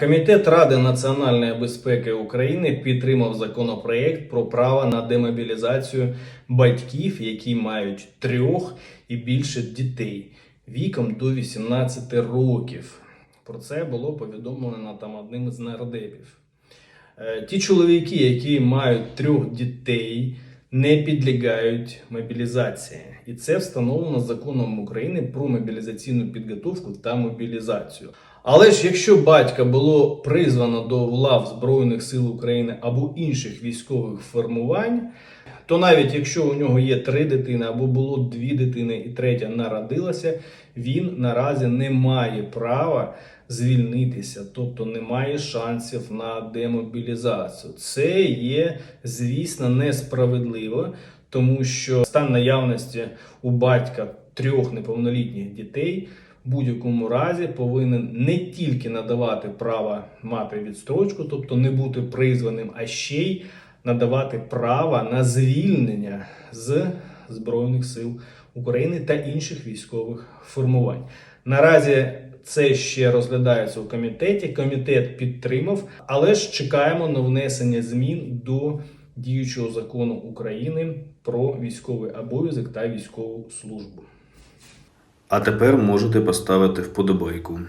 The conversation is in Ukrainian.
Комітет Ради національної безпеки України підтримав законопроект про право на демобілізацію батьків, які мають трьох і більше дітей віком до 18 років. Про це було повідомлено там одним із нардепів. Е, Ті чоловіки, які мають трьох дітей, не підлягають мобілізації. І це встановлено законом України про мобілізаційну підготовку та мобілізацію. Але ж якщо батька було призвано до лав Збройних сил України або інших військових формувань, то навіть якщо у нього є три дитини або було дві дитини і третя народилася, він наразі не має права звільнитися, тобто немає шансів на демобілізацію. Це є, звісно, несправедливо, тому що стан наявності у батька трьох неповнолітніх дітей в будь-якому разі повинен не тільки надавати право мати відстрочку, тобто не бути призваним, а ще й надавати право на звільнення з Збройних сил України та інших військових формувань. Наразі це ще розглядається у комітеті. Комітет підтримав, але ж чекаємо на внесення змін до діючого закону України про військовий обов'язок та військову службу. А тепер можете поставити вподобайку.